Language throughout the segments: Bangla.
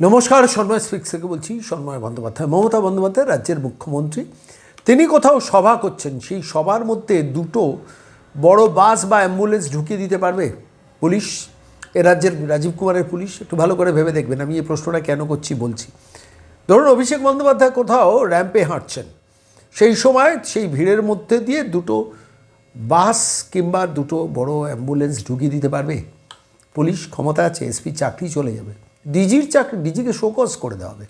নমস্কার, সন্ময় স্পিক্স থেকে বলছি, সন্ময় বন্দ্যোপাধ্যায়, মমতা বন্দ্যোপাধ্যায়, রাজ্যের মুখ্যমন্ত্রী। তিনি কোথাও সভা করছেন, সেই সভার মধ্যে দুটো বড় বাস বা অ্যাম্বুলেন্স ঢুকিয়ে দিতে পারবে পুলিশ? এ রাজ্যের রাজীব কুমারের পুলিশ? একটু ভালো করে ভেবে দেখবেন, আমি এই প্রশ্নটা কেন করছি বলছি। ধরুন, অভিষেক বন্দ্যোপাধ্যায় কোথাও র্যাম্পে হাঁটছেন। সেই সময় সেই ভিড়ের মধ্যে দিয়ে দুটো বাস কিংবা দুটো বড় অ্যাম্বুলেন্স ঢুকিয়ে দিতে পারবে। পুলিশ ক্ষমতা আছে, এসপি চাকরি চলে যাবে। ডিজির চাকরি ডিজিকে শোকজ করে দেওয়া হবে।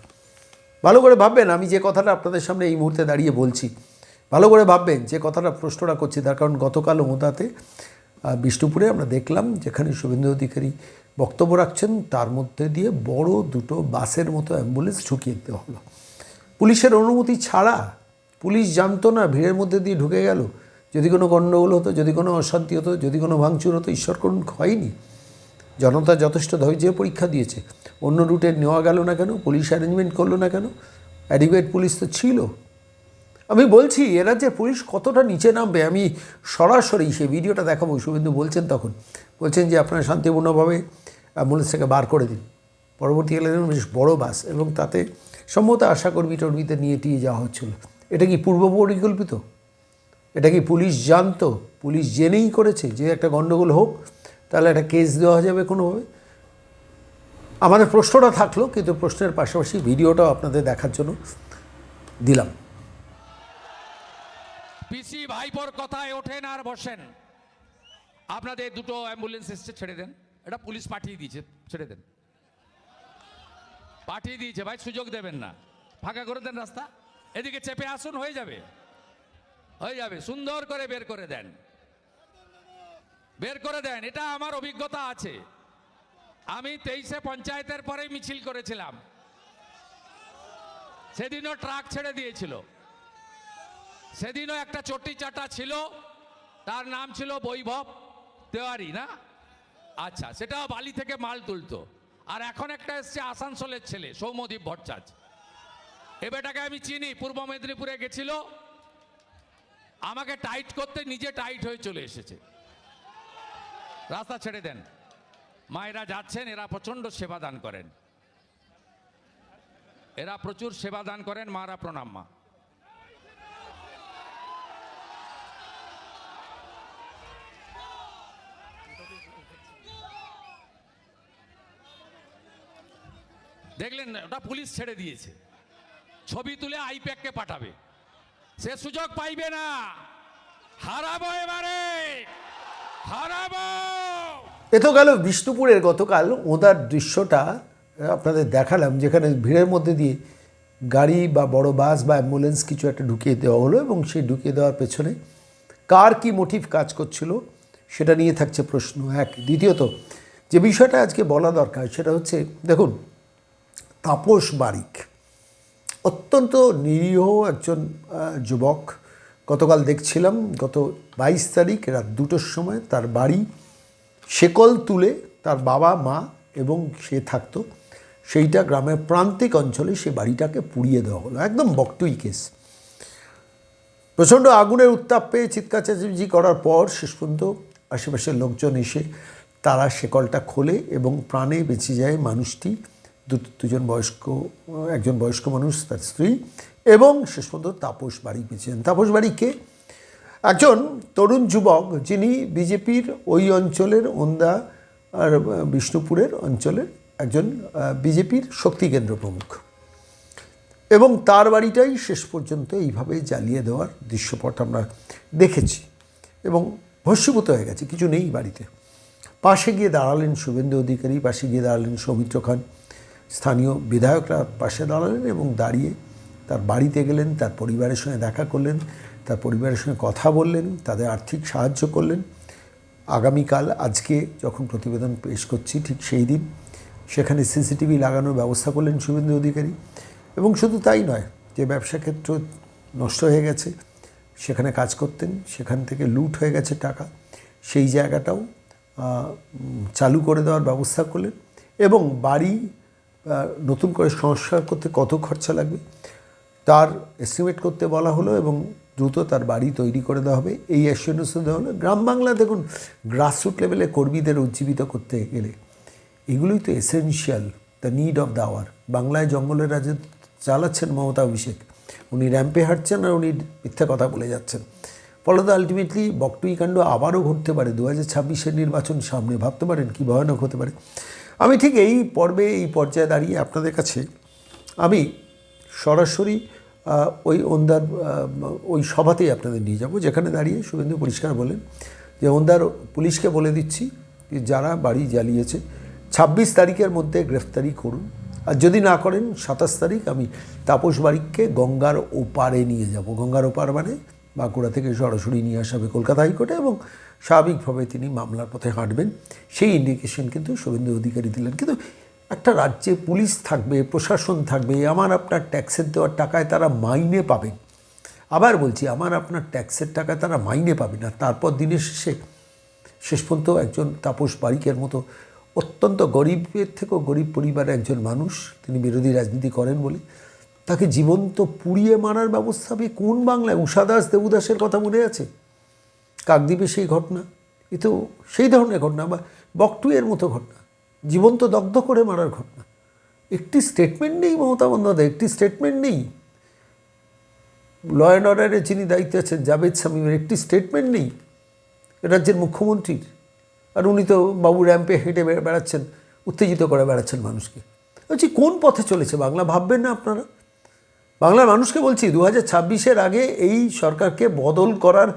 ভালো করে ভাববেন, আমি যে কথাটা আপনাদের সামনে এই মুহূর্তে দাঁড়িয়ে বলছি, ভালো করে ভাববেন যে কথাটা প্রশ্নটা করছি, তার কারণ গতকাল ওদাতে বিষ্ণুপুরে আমরা দেখলাম যেখানে শুভেন্দু অধিকারী বক্তব্য রাখছেন, তার মধ্যে দিয়ে বড় দুটো বাসের মতো অ্যাম্বুলেন্স ঢুকিয়ে দেওয়া হলো। পুলিশের অনুমতি ছাড়া পুলিশ জানতো না, ভিড়ের মধ্যে দিয়ে ঢুকে গেল। যদি কোনো গণ্ডগোল হতো, যদি কোনো অশান্তি হতো, যদি কোনো ভাঙচুর হতো, ঈশ্বর করুন, হয়নি। জনতা যথেষ্ট ধৈর্যের পরীক্ষা দিয়েছে। অন্য রুটে নেওয়া গেল না কেন? পুলিশ অ্যারেঞ্জমেন্ট করল না কেন? অ্যাডিকুয়েট পুলিশ তো ছিল। আমি বলছি, এ পুলিশ কতটা নিচে নামবে? আমি সরাসরি সেই ভিডিওটা দেখাবো। শুভেন্দু বলছেন তখন। বলছেন যে, আপনারা শান্তিপূর্ণভাবে অ্যাম্বুলেন্স থেকে বার করে দিন। পরবর্তীকালে বেশ বড় বাস এবং তাতে সম্ভবত আশাকর্মী টর্মীতে নিয়ে টিয়ে যাওয়া হচ্ছিল। এটা কি পূর্ব পরিকল্পিত? এটা কি পুলিশ জানতো? পুলিশ জেনেই করেছে যে একটা গণ্ডগোল হোক তাহলে একটা কেস দেওয়া যাবে কোনোভাবে? আমাদের প্রশ্নটা থাকল, কিন্তু প্রশ্নের পাশাপাশি ভিডিওটাও আপনাদের দেখার জন্য দিলাম। পিসি ভাইপোর কথায় ওঠেন আর বসেন। আপনাদের দুটো অ্যাম্বুলেন্স এসছে, ছেড়ে দেন। এটা পুলিশ পাঠিয়ে দিয়েছে, ছেড়ে দেন। পাঠিয়ে দিয়েছে, ভাই সুযোগ দেবেন না। ফাঁকা করে দেন রাস্তা। এদিকে চেপে আসুন, হয়ে যাবে। হয়ে যাবে, সুন্দর করে বের করে দেন। বের করে দেন, এটা আমার অভিজ্ঞতা আছে। আমি তেইশে পঞ্চায়েতের পরেই মিছিল করেছিলাম। সেদিনও ট্রাক ছেড়ে দিয়েছিল। সেদিনও একটা চটি চাটা ছিল, তার নাম ছিল বৈভব তেওয়ারি, না? আচ্ছা সেটাও বালি থেকে মাল তুলতো। আর এখন একটা এসছে আসানসোলের ছেলে, সৌমদীপ ভট্টাচ। এ বেটাকে আমি চিনি, পূর্ব মেদিনীপুরে গেছিল। আমাকে টাইট করতে নিজে টাইট হয়ে চলে এসেছে। রাস্তা ছেড়ে দেন। মায়েরা যাচ্ছেন, এরা প্রচণ্ড সেবা দান করেন। এরা প্রচুর সেবা দান করেন, মারা প্রণাম মা। দেখলেন, ওটা পুলিশ ছেড়ে দিয়েছে। ছবি তুলে আইপ্যাককে পাঠাবে। সে সুযোগ পাইবে না। হারাবো এবারে। এ তো গেল বিষ্ণুপুরের গতকাল ওদার দৃশ্যটা আপনাদের দেখালাম, যেখানে ভিড়ের মধ্যে দিয়ে গাড়ি বা বড় বাস বা অ্যাম্বুলেন্স কিছু একটা ঢুকিয়ে দেওয়া হলো এবং সেই ঢুকিয়ে দেওয়ার পেছনে কার কি মোটিভ কাজ করছিল সেটা নিয়ে থাকছে প্রশ্ন এক। দ্বিতীয়ত, যে বিষয়টা আজকে বলা দরকার সেটা হচ্ছে, দেখুন, তাপস বারিক অত্যন্ত নিরীহ একজন যুবক গতকাল দেখছিলাম, গত বাইশ তারিখ রাত দুটোর সময় তার বাড়ি শেকল তুলে তার বাবা, মা এবং সে থাকতো। সেইটা গ্রামের প্রান্তিক অঞ্চলে সে বাড়িটাকে পুড়িয়ে দেওয়া হলো। একদম বকটুই কেস। প্রচণ্ড আগুনের উত্তাপ পেয়ে চিৎকার চেঁচামেচি করার পর শেষ পর্যন্ত আশেপাশের লোকজন এসে তারা শেকলটা খোলে এবং প্রাণে বেঁচে যায় মানুষটি। দুজন বয়স্ক, একজন বয়স্ক মানুষ, তার স্ত্রী, এবং শেষ পর্যন্ত তাপস বাড়ি যান তাপস বাড়িকে একজন তরুণ যুবক যিনি বিজেপির ওই অঞ্চলের ওন্দা আর বিষ্ণুপুরের অঞ্চলের একজন বিজেপির শক্তি কেন্দ্র প্রমুখ। এবং তার বাড়িটাই শেষ পর্যন্ত এইভাবে জ্বালিয়ে দেওয়ার দৃশ্যপট আমরা দেখেছি এবং ভস্মীভূত হয়ে গেছে, কিছু নেই বাড়িতে। পাশে গিয়ে দাঁড়ালেন শুভেন্দু অধিকারী, পাশে গিয়ে দাঁড়ালেন সৌমিত্র খান। স্থানীয় বিধায়করা পাশে দাঁড়ালেন এবং দাঁড়িয়ে তার বাড়িতে গেলেন, তার পরিবারের সঙ্গে দেখা করলেন, তার পরিবারের সঙ্গে কথা বললেন, তাদের আর্থিক সাহায্য করলেন। আগামীকাল, আজকে যখন প্রতিবেদন পেশ করছি ঠিক সেই দিন, সেখানে সিসিটিভি লাগানোর ব্যবস্থা করলেন শুভেন্দু অধিকারী। এবং শুধু তাই নয়, যে ব্যবসা ক্ষেত্র নষ্ট হয়ে গেছে, সেখানে কাজ করতেন, সেখান থেকে লুট হয়ে গেছে টাকা, সেই জায়গাটাও চালু করে দেওয়ার ব্যবস্থা করলেন। এবং বাড়ি নতুন করে সংস্কার করতে কত খরচা লাগবে? তার এস্টিমেট করতে বলা হলো এবং দ্রুত তার বাড়ি তৈরি করে দেওয়া হবে। এই অ্যাসিওরেন্সও দেওয়া হলো। গ্রাম বাংলা দেখুন গ্রাসরুট লেভেলে কর্মীদের উজ্জীবিত করতে গেলে এগুলোই তো essential the need of the hour বাংলায় জঙ্গলের রাজে চালাচ্ছেন মমতা অভিষেক। উনি র্যাম্পে হাঁটছেন আর উনি মিথ্যা কথা বলে যাচ্ছেন। ফলত আলটিমেটলি বকটুই কাণ্ড আবারও ঘটতে পারে। দু হাজার ছাব্বিশের নির্বাচন সামনে ভাবতে পারেন কী ভয়ানক হতে পারে। আমি ঠিক এই পর্বে, এই পর্যায়ে দাঁড়িয়ে আপনাদের কাছে আমি সরাসরি ওই ওন্দার ওই সভাতেই আপনাদের নিয়ে যাব, যেখানে দাঁড়িয়ে শুভেন্দু পরিষ্কার বলেন যে ওন্দার পুলিশকে বলে দিচ্ছি যে যারা বাড়ি জ্বালিয়েছে, ছাব্বিশ তারিখের মধ্যে গ্রেফতারি করুন। আর যদি না করেন, সাতাশ তারিখ আমি তাপস বারিককে গঙ্গার ওপারে নিয়ে যাব। গঙ্গার ওপার মানে? বাঁকুড়া থেকে সরাসরি নিয়ে আসা হবে কলকাতা হাইকোর্টে এবং স্বাভাবিকভাবে তিনি মামলার পথে হাঁটবেন। সেই ইন্ডিকেশন কিন্তু শুভেন্দু অধিকারী দিলেন। কিন্তু একটা রাজ্যে পুলিশ থাকবে, প্রশাসন থাকবে, আমার আপনার ট্যাক্সের দেওয়ার টাকায় তারা মাইনে পাবেন। আবার বলছি, আমার আপনার ট্যাক্সের টাকায় তারা মাইনে পাবে না। তারপর দিনের শেষে, শেষ পর্যন্ত একজন তাপস বারিকের মতো অত্যন্ত গরিবের থেকেও গরিব পরিবারের একজন মানুষ, তিনি বিরোধী রাজনীতি করেন বলে তাকে জীবন্ত পুড়িয়ে মারার ব্যবস্থা হবে কোন বাংলায়? উষাদাস দেবদাসের কথা মনে আছে? কাকদ্বীপে সেই ঘটনা। এ তো সেই ধরনের ঘটনা বা বকটুয়ের মতো ঘটনা। জীবন্ত দগ্ধ করে মারার ঘটনা। একটি স্টেটমেন্ট নেই মমতা বন্দ্যোপাধ্যায়, একটি স্টেটমেন্ট নেই। ল অ্যান্ড অর্ডারে যিনি দায়িত্বে আছেন, জাভেদ সামিমের একটি স্টেটমেন্ট নেই। রাজ্যের মুখ্যমন্ত্রীর। আর উনি তো বাবু র্যাম্পে হেঁটে বেড়াচ্ছেন, উত্তেজিত করে বেড়াচ্ছেন মানুষকে। বলছি কোন পথে চলেছে? বাংলা ভাববেন না আপনারা? বাংলার মানুষকে বলছি দু হাজার আগে এই সরকারকে বদল করার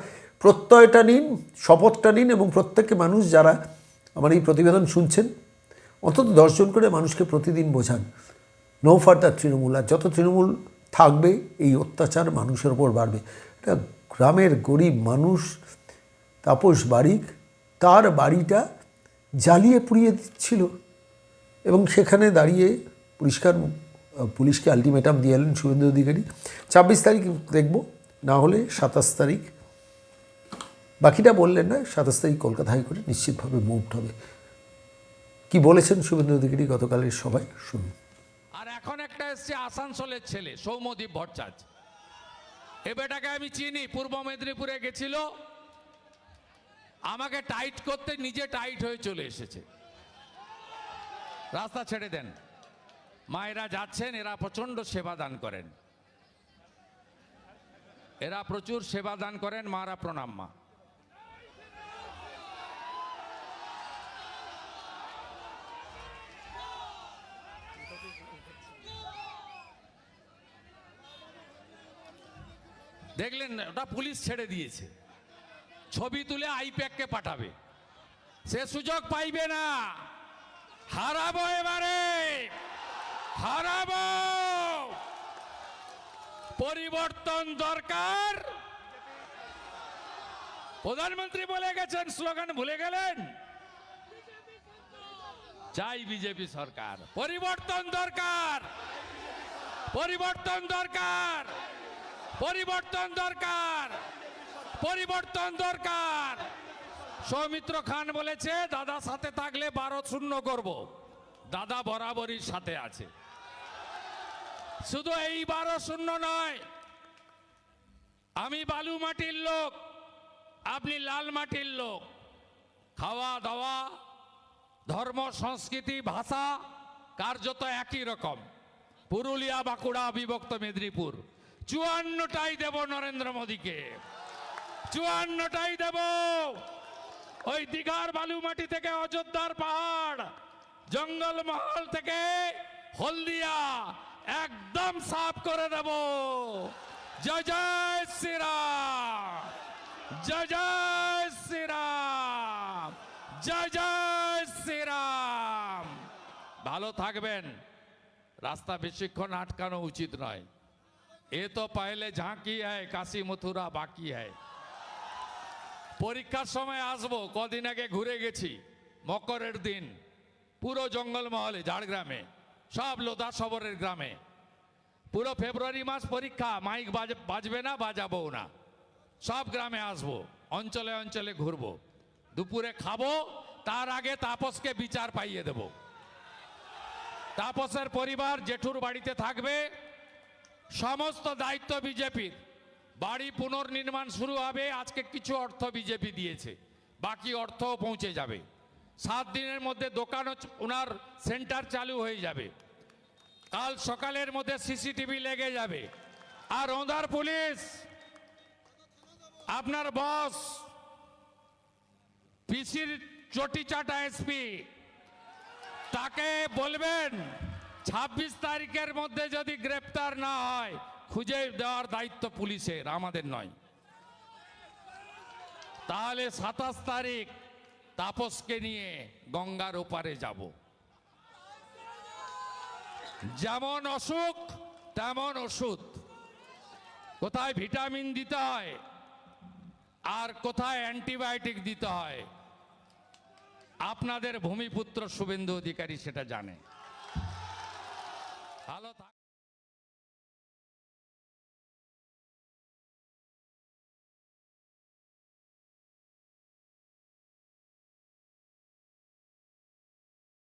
প্রত্যয়টা নিন, শপথটা নিন এবং প্রত্যেককে মানুষ যারা আমার এই প্রতিবেদন শুনছেন, অন্তত দশজন করে মানুষকে প্রতিদিন বোঝান। নো ফার্দার তৃণমূল, আর যত তৃণমূল থাকবে, এই অত্যাচার মানুষের ওপর বাড়বে। এটা গ্রামের গরিব মানুষ, তাপস বারিক, তার বাড়িটা জ্বালিয়ে পুড়িয়ে দিচ্ছিল এবং সেখানে দাঁড়িয়ে পরিষ্কার পুলিশকে আলটিমেটাম দিয়ে এলেন শুভেন্দু অধিকারী। ছাব্বিশ তারিখ দেখব, না হলে সাতাশ তারিখ। বাকিটা বললেন না, সাতাশ তারিখ কলকাতা হাইকোর্টে নিশ্চিতভাবে মুভড হবে। কি বলেছেন শুভেন্দু অধিকারী গতকালের সভায়? শুনুন। আর এখন একটা এসছে আসানসোলের ছেলে, সৌমদীপ ভট্টাচার্য। এ বেটাকে আমি চিনি, পূর্ব মেদিনীপুরে গেছিল। আমাকে টাইট করতে নিজে টাইট হয়ে চলে এসেছে। রাস্তা ছেড়ে দেন। মায়েরা যাচ্ছেন, এরা প্রচণ্ড সেবা দান করেন। এরা প্রচুর সেবা দান করেন, মারা প্রণাম মা। দেখলেন, ওটা পুলিশ ছেড়ে দিয়েছে। ছবি তুলে আইপ্যাককে পাঠাবে। সে সুযোগ পাইবে না। হারাবো এবারে। হারাবো। পরিবর্তন দরকার। প্রধানমন্ত্রী বলে গেছেন, স্লোগান ভুলে গেলেন। চাই বিজেপি সরকার। পরিবর্তন দরকার। পরিবর্তন দরকার। পরিবর্তন দরকার। পরিবর্তন দরকার। সৌমিত্র খান বলেছে দাদা সাথে থাকলে বারো শূন্য করব। দাদা বরাবরই সাথে আছে। শুধু এইবারও শূন্য নয়। আমি বালু মাটির লোক, আপনি লাল মাটির লোক। খাওয়া, দাওয়া, ধর্ম, সংস্কৃতি, ভাষা কার্যত একই রকম। পুরুলিয়া, বাঁকুড়া, বিভক্ত মেদিনীপুর। চুয়ান্নটাই দেব নরেন্দ্র মোদীকে। চুয়ান্নটাই দেব। ওই দীঘার বালুমাটি থেকে অযোধ্যার পাহাড়, জঙ্গল মহল থেকে হলদিয়া। একদম সাফ করে দেব। জয় জয় শ্রীরাম। জয় জয় শ্রীরাম। জয় জয় শ্রীরাম। ভালো থাকবেন। রাস্তা বেশিক্ষণ আটকানো উচিত নয়। এ তো পাইলে ঝাঁকি হয়, কাশি মথুরা বাকি হয়। পরীক্ষার সময় আসব, কদিন আগে ঘুরে গেছি। মকরের দিন, পুরো জঙ্গলমহলে, ঝাড়গ্রামে। সব লোধা সবরের গ্রামে। পুরো ফেব্রুয়ারি মাস পরীক্ষা, মাইক বাজ- বাজবে না, বাজাবো না। সব গ্রামে আসব, অঞ্চলে অঞ্চলে ঘুরবো। দুপুরে খাব, তার আগে তাপসকে বিচার পাইয়ে দেব। তাপসের পরিবার জেঠুর বাড়িতে থাকবে, সমস্ত দায়িত্ব বিজেপির। বাড়ি পুনর্নির্মাণ শুরু হবে, আজকে কিছু অর্থ বিজেপি দিয়েছে। বাকি অর্থও পৌঁছে যাবে। সাত দিনের মধ্যে দোকানও ওনার সেন্টার চালু হয়ে যাবে। কাল সকালের মধ্যে সিসিটিভি লেগে যাবে। আর ওঁদার পুলিশ, আপনার বস, পিসির চটি চাটা এসপি তাকে বলবেন, ছাব্বিশ তারিখের মধ্যে যদি গ্রেপ্তার না হয়, খুঁজে দেওয়ার দায়িত্ব পুলিশের, আমাদের নয়। তাহলে সাতাশ তারিখ তাপসকে নিয়ে গঙ্গার ওপারে যাব। যেমন অসুখ, তেমন ওষুধ। কোথায় ভিটামিন দিতে হয়, আর কোথায় অ্যান্টিবায়োটিক দিতে হয়। আপনাদের ভূমিপুত্র শুভেন্দু অধিকারী সেটা জানে। ভালো